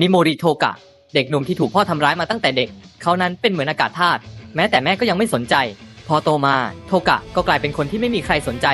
มิโมริโทกะ เด็กหนุ่มที่ถูกพ่อทำร้ายมาตั้งแต่เด็ก เขานั้นเป็นเหมือนอากาศธาตุแม้แต่แม่ก็ยังไม่สนใจ พอโตมาโทกะก็กลายเป็นคนที่ไม่มีใครสนใจ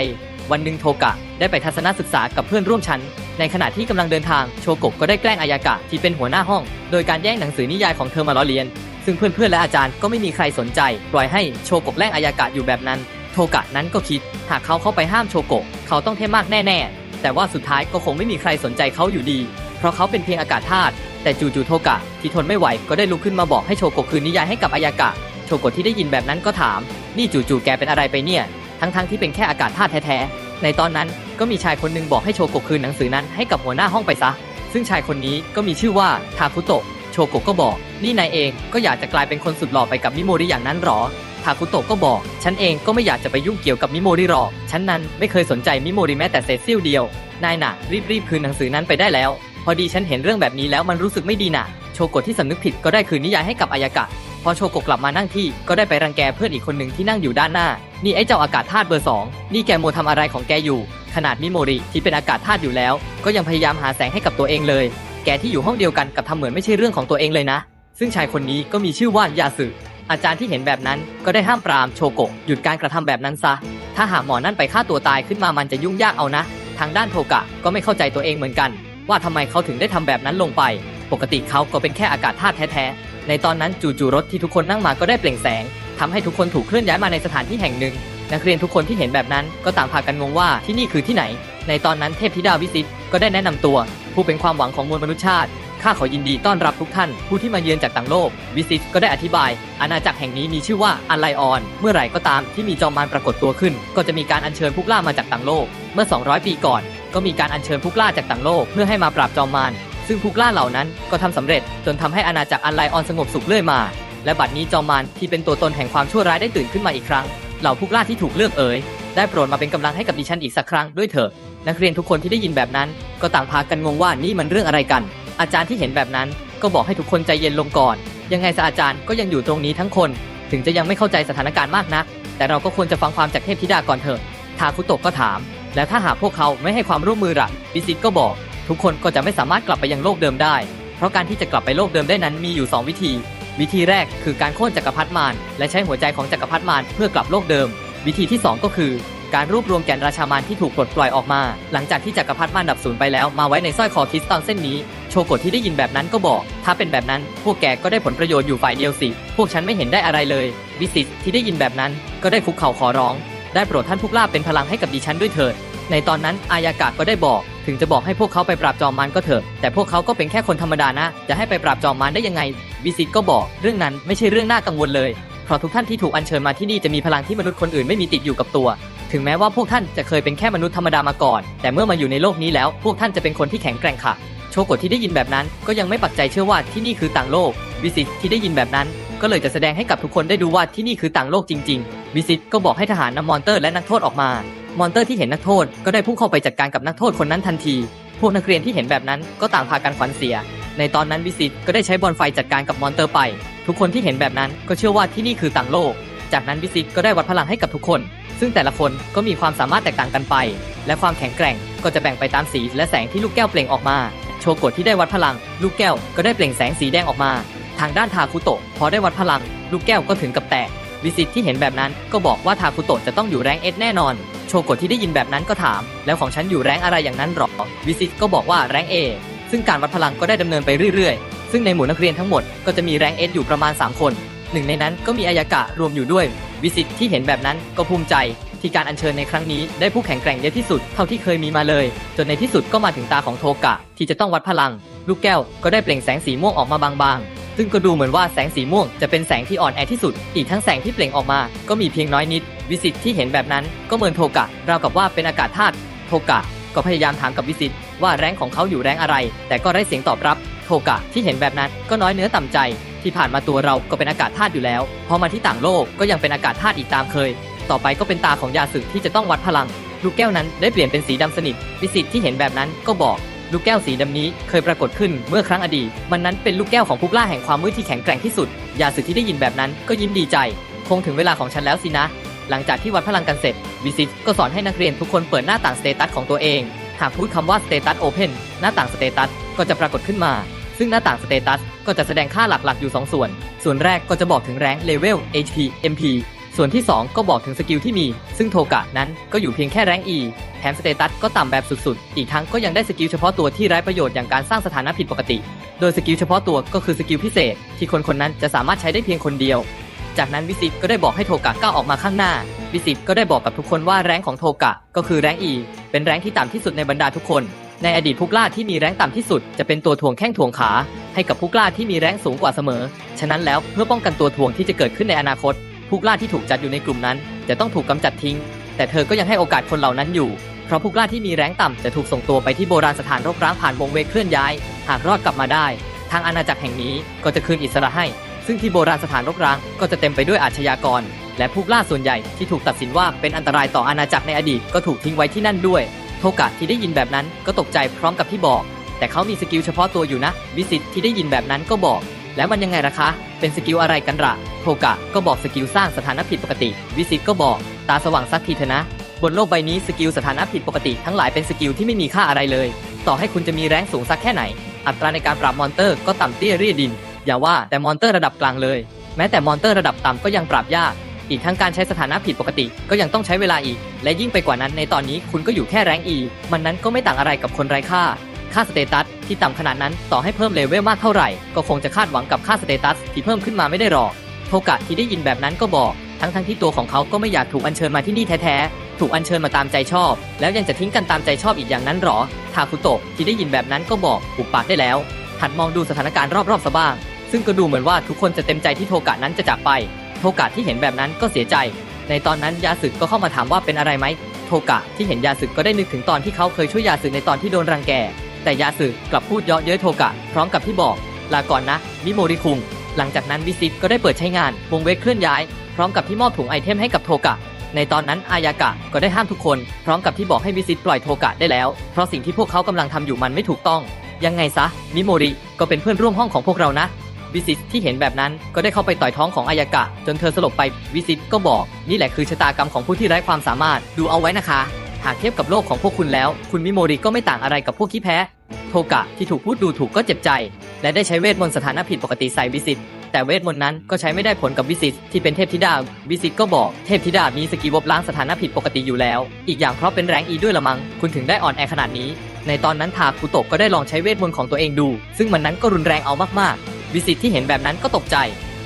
วันหนึ่งโทกะได้ไปทัศนศึกษากับเพื่อนร่วมชั้น ในขณะที่กำลังเดินทางโชโกะก็ได้แกล้งอายากะที่เป็นหัวหน้าห้อง โดยการแย่งหนังสือนิยายของเธอมาล้อเลียน ซึ่งเพื่อนๆและอาจารย์ก็ไม่มีใครสนใจ ปล่อยให้โชโกะแกล้งอายากะอยู่แบบนั้น โทกะนั้นก็คิด หากเขาเข้าไปห้ามโชโกะเขาต้องเท่มากแน่ ๆ แต่ว่าสุดท้ายก็คงไม่มีใครสนใจเขาอยู่ดี ราะเขาเป็นเพียงอากาศธาตุแต่จู่ๆโทกะที่ทนไม่ไหวก็ได้ลุกขึ้นมาบอกให้โชโกะคืนนิยายให้กับอายากะ โชโกะที่ได้ยินแบบนั้นก็ถาม นี่จู่ๆแกเป็นอะไรไปเนี่ย ทั้งๆที่เป็นแค่อากาศธาตุแท้ๆ ในตอนนั้นก็มีชายคนหนึ่งบอกให้โชโกะคืนหนังสือนั้นให้กับหัวหน้าห้องไปซะ ซึ่งชายคนนี้ก็มีชื่อว่าทาคุโตะ โชโกะก็บอก นี่นายเองก็อยากจะกลายเป็นคนสุดหล่อไปกับมิโมริอย่างนั้นหรอทาคุโตะก็บอก ฉันเองก็ไม่อยากจะไปยุ่งเกี่ยวกับมิโมริหรอก ฉันนั้นไม่เคยสนใจมิโมริแม้แต่เศษเสี้ยวเดียวนายน่ะรีบๆคืนหนังสือนั้นไปได้แล้ว พอดีฉันเห็นเรื่องแบบนี้แล้วมันรู้สึกไม่ดีน่ะ โชโกะที่สำนึกผิดก็ได้คืนนิยายให้กับอายากะ พอโชโกะกลับมานั่งที่ก็ได้ไปรังแกเพื่อนอีกคนหนึ่งที่นั่งอยู่ด้านหน้า นี่ไอ้เจ้าอากาศธาตุเบอร์สองนี่แกโมทำอะไรของแกอยู่ ขนาดมิโมริที่เป็นอากาศธาตุอยู่แล้ว ก็ยังพยายามหาแสงให้กับตัวเองเลย แกที่อยู่ห้องเดียวกันกับทำเหมือนไม่ใช่เรื่องของตัวเองเลยนะ ซึ่งชายคนนี้ก็มีชื่อว่ายาสึอาจารย์ที่เห็นแบบนั้นก็ได้ห้ามปรามโชโกะหยุดการกระทำแบบนั้นซะ ถ้าหากหมอนั่นไปฆ่าตัวตายขึ้นมามันจะยุ่งยากเอานะ ทางด้านโทกะก็ไม่เข้าใจตัวเองเหมือนกัน ว่าทำไมเขาถึงได้ทำแบบนั้นลงไป ปกติเขาก็เป็นแค่อากาศธาตุแท้ๆ ในตอนนั้นจู่ๆรถที่ทุกคนนั่งมาก็ได้เปล่งแสงทำให้ทุกคนถูกเคลื่อนย้ายมาในสถานที่แห่งหนึ่ง นักเรียนทุกคนที่เห็นแบบนั้นก็ต่างพากันงงว่าที่นี่คือที่ไหน ในตอนนั้นเทพธิดาวิสิตก็ได้แนะนำตัว ผู้เป็นความหวังของมวลมนุษยชาติข้าขอยินดีต้อนรับทุกท่าน ผู้ที่มาเยือนจากต่างโลก วิสิตก็ได้อธิบาย อาณาจักรแห่งนี้มีชื่อว่าอันไลออน เมื่อไหร่ก็ตามที่มีจอมมารปรากฏตัวขึ้น ก็จะมีการอัญเชิญผู้กล้ามาจากต่างโลก เมื่อ 200 ปีก่อน ก็มีการอัญเชิญผู้กล้าจากต่างโลกเพื่อให้มาปราบจอมมารซึ่งผู้กล้าเหล่านั้นก็ทำสำเร็จจนทำให้อาณาจักรอันไลออนสงบสุขเรื่อยมา และบัดนี้จอมมารที่เป็นตัวตนแห่งความชั่วร้ายได้ตื่นขึ้นมาอีกครั้ง เหล่าผู้กล้าที่ถูกเลือกเอ๋ยได้โปรดมาเป็นกำลังให้กับดิฉันอีกสักครั้งด้วยเถอะ นักเรียนทุกคนที่ได้ยินแบบนั้น ก็ต่างพากันงงว่านี่มันเรื่องอะไรกัน อาจารย์ที่เห็นแบบนั้น ก็บอกให้ทุกคนใจเย็นลงก่อน ยังไงซะอาจารย์ก็ยังอยู่ตรงนี้ทั้งคน ถึงจะยังไม่เข้าใจสถานการณ์มากนัก แต่เราก็ควรจะฟังความจากเทพธิดาก่อนเถอะทาคุโตะก็ถาม แล้วถ้าหากพวกเขาไม่ให้ความร่วมมือล่ะบิซิตก็บอก ทุกคนก็จะไม่สามารถกลับไปยังโลกเดิมได้ เพราะการที่จะกลับไปโลกเดิมได้นั้นมีอยู่ 2 วิธี วิธีแรกคือการโค่นจักรพรรดิมารและใช้หัวใจของจักรพรรดิมารเพื่อกลับโลกเดิม วิธีที่ 2 ก็คือ การรวบรวมแก่นราชามารที่ถูกปลดปล่อยออกมา หลังจากที่จักรพรรดิมารดับสูญไปแล้วมาไว้ในสร้อยคอคริสตัลเส้นนี้โชโกะที่ได้ยินแบบนั้นก็บอก ถ้าเป็นแบบนั้น พวกแกก็ได้ผลประโยชน์อยู่ฝ่ายเดียวสิ พวกฉันไม่เห็นได้อะไรเลยวิสิตที่ได้ยินแบบนั้นก็ได้คุกเข่าขอร้อง ได้โปรดท่านผู้กล้าเป็นพลังให้กับดิฉันด้วยเถิด ในตอนนั้นอายากะก็ได้บอก ถึงจะบอกให้พวกเขาไปปราบจอมมารก็เถอะ แต่พวกเขาก็เป็นแค่คนธรรมดานะ จะให้ไปปราบจอมมารได้ยังไง วิสิตก็บอก เรื่องนั้นไม่ใช่เรื่องน่ากังวลเลย เพราะทุกท่านที่ถูกอัญเชิญมาที่นี่จะมีพลังที่มนุษย์คนอื่นไม่มีติดอยู่กับตัว ถึงแม้ว่าพวกท่านจะเคยเป็นแค่มนุษย์ธรรมดามาก่อน แต่เมื่อมาอยู่ในโลกนี้แล้ว พวกท่านจะเป็นคนที่แข็งแกร่งค่ะ โชโกะที่ได้ยินแบบนั้นก็ยังไม่ปักใจเชื่อว่าที่นี่คือต่างโลก วิสิตที่ได้ยินแบบนั้น ก็เลยจะแสดงให้กับทุกคนได้ดูว่าที่นี่คือต่างโลกจริง ๆ วิสิตก็บอกให้ทหารนำมอนเตอร์และนักโทษออกมา มอนเตอร์ที่เห็นนักโทษก็ได้พุ่งเข้าไปจัดการกับนักโทษคนนั้นทันที พวกนักเรียนที่เห็นแบบนั้นก็ต่างพากันขวัญเสีย ในตอนนั้นวิสิตก็ได้ใช้บอลไฟจัดการกับมอนเตอร์ไป ทุกคนที่เห็นแบบนั้นก็เชื่อว่าที่นี่คือต่างโลก จากนั้นวิสิตก็ได้วัดพลังให้กับทุกคน ซึ่งแต่ละคนก็มีความสามารถแตกต่างกันไป และความแข็งแกร่งก็จะแบ่งไปตามสีและแสงที่ลูกแก้วเปล่งออกมา โชกะที่ได้วัดพลัง ลูกแก้วก็ได้เปล่งแสงสีแดงออกมา ทางด้านทาคุโตะพอได้วัดพลัง ลูกแก้วก็ถึงกับแตกวิสิตที่เห็นแบบนั้นก็บอกว่าทาคุโตะจะต้องอยู่แรงเอสแน่นอน ชโกะที่ได้ยินแบบนั้นก็ถาม แล้วของฉันอยู่แรงอะไรอย่างนั้นหรอ วิสิตก็บอกว่าแรงเอซึ่งการวัดพลังก็ได้ดำเนินไปเรื่อยๆ ซึ่งในหมู่นักเรียนทั้งหมดก็จะมีแรงเออยู่ประมาณ 3 คน หนึ่งในนั้นก็มีอายากะรวมอยู่ด้วย วิสิตที่เห็นแบบนั้นก็ภูมิใจที่การอัญเชิญในครั้งนี้ได้ผู้แข็งแกร่งเยอะที่สุดเท่าที่เคยมีมาเลย จนในที่สุดก็มาถึงตาของโทกะที่จะต้องวัดพลัง ลูกแก้วก็ได้เปล่งแสงสีม่วงออกมาบางๆ ซึ่งก็ดูเหมือนว่าแสงสีม่วงจะเป็นแสงที่อ่อนแอที่สุด อีกทั้งแสงที่เปล่งออกมา ก็มีเพียงน้อยนิด วิสิตที่เห็นแบบนั้นก็เหมือนโทกะราวกับว่าเป็นอากาศธาตุโทกะ ก็พยายามถามกับวิสิตว่าแรงของเขาอยู่แรงอะไร แต่ก็ไร้เสียงตอบรับ โทกะที่เห็นแบบนั้นก็น้อยเนื้อต่ำใจ ที่ผ่านมาตัวเราก็เป็นอากาศธาตุอยู่แล้ว พอมาที่ต่างโลกก็ยังเป็นอากาศธาตุอีกตามเคย ต่อไปก็เป็นตาของยาสึกที่จะต้องวัดพลัง ลูกแก้วนั้นได้เปลี่ยนเป็นสีดำสนิท วิสิตที่เห็นแบบนั้นก็บอก ลูกแก้วสีดำนี้เคยปรากฏขึ้นเมื่อครั้งอดีต มันนั้นเป็นลูกแก้วของผู้กล้าแห่งความมืดที่แข็งแกร่งที่สุด ยาสึกที่ได้ยินแบบนั้นก็ยิ้มดีใจ คงถึงเวลาของฉันแล้วสินะ หลังจากที่วัดพลังกันเสร็จ วิสิตก็สอนให้นักเรียนทุกคนเปิดหน้าต่างสเตตัสของตัวเอง หากพูดคำว่า Status Open หน้าต่าง Status ก็จะปรากฏขึ้นมา ซึ่งหน้าต่างสเตตัสก็จะแสดงค่าหลักๆ อยู่ 2 ส่วน ส่วนแรกก็จะบอกถึงแรงเลเวล HP MP ส่วนที่ 2 ก็บอกถึงสกิลที่มี ซึ่งโทกะนั้นก็อยู่เพียงแค่แรง E แถมสเตตัสก็ต่ำแบบสุดๆ อีกทั้งก็ยังได้สกิลเฉพาะตัวที่ไร้ประโยชน์อย่างการสร้างสถานะผิดปกติ โดยสกิลเฉพาะตัวก็คือสกิลพิเศษ ที่คนคนนั้นจะสามารถใช้ได้เพียงคนเดียว จากนั้นวิสิตก็ได้บอกให้โทกะก้าวออกมาข้างหน้า วิสิตก็ได้บอกกับทุกคนว่าแรงของโทกะก็คือแรง E เป็นแรงที่ต่ำที่สุดในบรรดาทุกคน ในอดีตผู้กล้าที่มีแรงต่ำที่สุด จะเป็นตัวถ่วงแข้งถ่วงขา ให้กับผู้กล้าที่มีแรงสูงกว่าเสมอ ฉะนั้นแล้วเพื่อป้องกันตัวถ่วงที่จะเกิดขึ้นในอนาคต ผู้กล้าที่ถูกจัดอยู่ในกลุ่มนั้น จะต้องถูกกำจัดทิ้ง แต่เธอก็ยังให้โอกาสคนเหล่านั้นอยู่ เพราะผู้กล้าที่มีแรงต่ำจะถูกส่งตัวไปที่โบราณสถานรกร้างผ่านวงเวกเคลื่อนย้าย หากรอดกลับมาได้ ทางอาณาจักรแห่งนี้ก็จะคืนอิสระให้ ซึ่งที่โบราณสถานรกร้างก็จะเต็มไปด้วยอาชญากร และผู้กล้าส่วนใหญ่ที่ถูกตัดสินว่าเป็นอันตรายต่ออาณาจักรในอดีตก็ถูกทิ้งไว้ที่นั่นด้วย โทกะที่ได้ยินแบบนั้นก็ตกใจพร้อมกับที่บอก แต่เขามีสกิลเฉพาะตัวอยู่นะ วิสิตที่ได้ยินแบบนั้นก็บอก แล้วมันยังไงล่ะคะ เป็นสกิลอะไรกันละ่ะโทกะก็บอกสกิลสร้างสถานะผิดปกติ วิสิตก็บอกตาสว่างสักทีเถอะนะ บนโลกใบนี้สกิลสถานะผิดปกติทั้งหลายเป็นสกิลที่ไม่มีค่าอะไรเลย ต่อให้คุณจะมีแรงสูงสักแค่ไหน อัตราในการปราบมอนเตอร์ก็ต่ำเตี้ยเรียดิน อย่าว่าแต่มอนเตอร์ระดับกลางเลย แม้แต่มอนเตอร์ระดับต่ำก็ยังปราบยาก อีกทั้งการใช้สถานะผิดปกติก็ยังต้องใช้เวลาอีก และยิ่งไปกว่านั้นในตอนนี้คุณก็อยู่แค่แรงอีมันนั้นก็ไม่ต่างอะไรกับคนไร้ค่า ค่าสเตตัสที่ต่ำขนาดนั้นต่อให้เพิ่มเลเวลมากเท่าไหร่ ก็คงจะคาดหวังกับค่าสเตตัสที่เพิ่มขึ้นมาไม่ได้หรอกโทกะที่ได้ยินแบบนั้นก็บอก ทั้งทั้งๆที่ตัวของเขาก็ไม่อยากถูกอัญเชิญมาที่นี่แท้ๆถูกอัญเชิญมาตามใจชอบ แล้วยังจะทิ้งกันตามใจชอบอีกอย่างนั้นหรอทาคุโตะที่ได้ยินแบบนั้นก็บอกอุบปากได้แล้วหัดมองดูสถานการณ์รอบๆซะบ้าง ซึ่งก็ดูเหมือนว่าทุกคนจะเต็มใจที่โทกะนั้นจะจากไป โทกะที่เห็นแบบนั้นก็เสียใจ ในตอนนั้นยาสึกก็เข้ามาถามว่าเป็นอะไรไหมโทกะที่เห็นยาสึกก็ได้นึกถึงตอนที่เขาเคยช่วยยาสึกในตอนที่โดนรังแก แต่ยาสึกกลับพูดเยาะเย้ยโทกะ พร้อมกับที่บอก ลาก่อนนะ มิโมริคุง หลังจากนั้นวิซิตก็ได้เปิดใช้งาน วงเวกเคลื่อนย้าย พร้อมกับที่มอบถุงไอเทมให้กับโทกะ ในตอนนั้นอายากะก็ได้ห้ามทุกคน พร้อมกับที่บอกให้วิซิตปล่อยโทกะได้แล้ว เพราะสิ่งที่พวกเขากำลังทำอยู่มันไม่ถูกต้อง ยังไงซะ มิโมริก็เป็นเพื่อนร่วมห้องของพวกเรานะวิสิตที่เห็นแบบนั้นก็ได้เข้าไปต่อยท้องของอายากะ จนเธอสลบไปวิสิตก็บอก นี่แหละคือชะตากรรมของผู้ที่ไร้ความสามารถดูเอาไว้นะคะ หากเทียบกับโลกของพวกคุณแล้ว คุณมิโมริก็ไม่ต่างอะไรกับพวกขี้แพ้ โทกะที่ถูกพูดดูถูกก็เจ็บใจ และได้ใช้เวทมนต์สถานะผิดปกติใส่วิสิตแต่เวทมนต์นั้นก็ใช้ไม่ได้ผลกับวิสิตที่เป็นเทพธิดา วิสิตก็บอกเทพธิดามีสกิลบล้างสถานะผิดปกติอยู่แล้ว อีกอย่างเพราะเป็นแรงอีด้วยละมัง้งคุณถึงได้อ่อนแอขนาดนี้ ในตอนนั้นทาคุโตะก็ได้ลองใช้เวทมนต์ของตัวเองดู ซึ่งมันนั้นก็รุนแรงเอามากๆ วิสิตที่เห็นแบบนั้นก็ตกใจ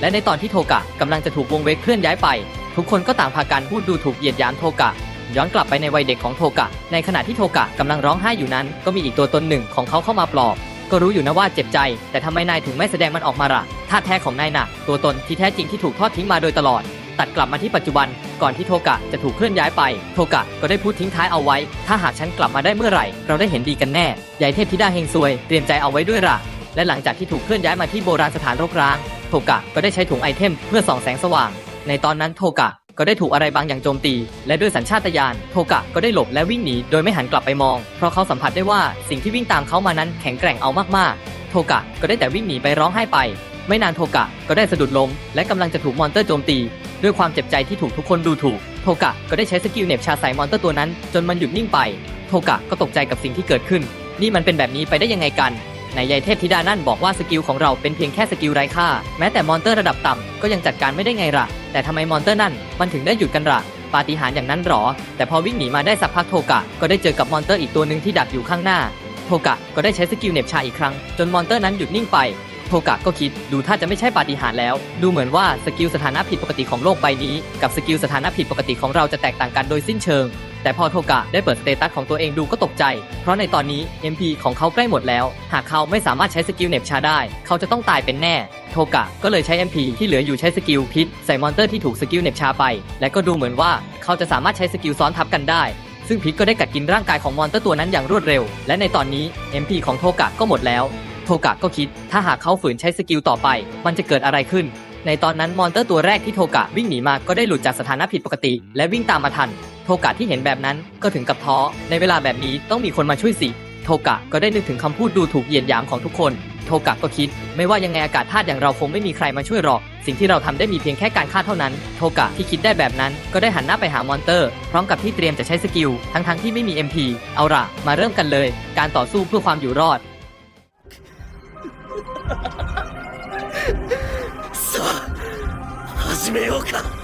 และในตอนที่โทกะกำลังจะถูกวงเวกเคลื่อนย้ายไป ทุกคนก็ต่างพากันพูดดูถูกเหยียดหยามโทกะ ย้อนกลับไปในวัยเด็กของโทกะ ในขณะที่โทกะกำลังร้องไห้อยู่นั้น ก็มีอีกตัวตนหนึ่งของเขาเข้ามาปลอบ ก็รู้อยู่นะว่าเจ็บใจ แต่ทำไมนายถึงไม่แสดงมันออกมาล่ะท่าแท้ของนายน่ะ ตัวตนที่แท้จริงที่ถูกทอดทิ้งมาโดยตลอด ตัดกลับมาที่ปัจจุบัน ก่อนที่โทกะจะถูกเคลื่อนย้ายไป โทกะก็ได้พูดทิ้งท้ายเอาไว้ ถ้าหากฉันกลับมาได้เมื่อไหร่ เราได้เห็นดีกันแน่ยายเทพธิดาเฮงซวย เตรียมใจเอาไว้ด้วยล่ะ และหลังจากที่ถูกเคลื่อนย้ายมาที่โบราณสถานรกร้าง โทกะก็ได้ใช้ถุงไอเทมเพื่อส่องแสงสว่าง ในตอนนั้นโทกะ ก็ได้ถูกอะไรบางอย่างโจมตี และด้วยสัญชาตญาณโทกะก็ได้หลบและวิ่งหนีโดยไม่หันกลับไปมอง เพราะเขาสัมผัสได้ว่าสิ่งที่วิ่งตามเขามานั้นแข็งแกร่งเอามากๆ โทกะก็ได้แต่วิ่งหนีไปร้องไห้ไป ไม่นานโทกะก็ได้สะดุดล้มและกำลังจะถูกมอนเตอร์โจมตี ด้วยความเจ็บใจที่ถูกทุกคนดูถูก โทกะก็ได้ใช้สกิลเน็บชาใส่มอนเตอร์ตัวนั้น จนมันหยุดนิ่งไป โทกะก็ตกใจกับสิ่งที่เกิดขึ้น นี่มันเป็นแบบนี้ไปได้ยังไงกันนายยายเทพธิดานั่นบอกว่าสกิลของเราเป็นเพียงแค่สกิลไร้ค่า แม้แต่มอนเตอร์ระดับต่ำก็ยังจัดการไม่ได้ไงล่ะ แต่ทำไมมอนเตอร์นั่นมันถึงได้หยุดกันล่ะปาฏิหาริย์อย่างนั้นหรอ แต่พอวิ่งหนีมาได้สักพักโทกะ ก็ได้เจอกับมอนเตอร์อีกตัวหนึ่งที่ดักอยู่ข้างหน้า โทกะก็ได้ใช้สกิลเน็บชาอีกครั้ง จนมอนเตอร์นั้นหยุดนิ่งไป โทกะก็คิดดูถ้าจะไม่ใช่ปาฏิหาริย์แล้ว ดูเหมือนว่าสกิลสถานะผิดปกติของโลกใบนี้ กับสกิลสถานะผิดปกติของเราจะแตกต่างกันโดยสิ้นเชิง แต่พอโทกะได้เปิดสเตตัสของตัวเองดูก็ตกใจ เพราะในตอนนี้ MP ของเขาใกล้หมดแล้ว หากเขาไม่สามารถใช้สกิลเน็บชาได้ เขาจะต้องตายเป็นแน่ โทกะก็เลยใช้ MP ที่เหลืออยู่ใช้สกิลพิษใส่มอนเตอร์ที่ถูกสกิลเน็บชาไป และก็ดูเหมือนว่าเขาจะสามารถใช้สกิลซ้อนทับกันได้ ซึ่งพิษก็ได้กัดกินร่างกายของมอนเตอร์ตัวนั้นอย่างรวดเร็ว และในตอนนี้ MP ของโทกะก็หมดแล้ว โทกะก็คิด ถ้าหากเขาฝืนใช้สกิลต่อไป มันจะเกิดอะไรขึ้นในตอนนั้นมอนเตอร์ตัวแรกที่โทกะวิ่งหนีมาก็ได้หลุดจากสถานะผิดปกติ และวิ่งตามมาทัน โทกะที่เห็นแบบนั้นก็ถึงกับท้อ ในเวลาแบบนี้ต้องมีคนมาช่วยสิ โทกะก็ได้นึกถึงคำพูดดูถูกเหยียดหยามของทุกคน โทกะก็คิด ไม่ว่ายังไงอากาศธาตุอย่างเราคงไม่มีใครมาช่วยหรอก สิ่งที่เราทำได้มีเพียงแค่การฆ่าเท่านั้น โทกะที่คิดได้แบบนั้น ก็ได้หันหน้าไปหามอนเตอร์ พร้อมกับที่เตรียมจะใช้สกิล ทั้งๆทที่ไม่มี MP เอาละมาเริ่มกันเลย การต่อสู้เพื่อความอยู่รอดさあ始めようか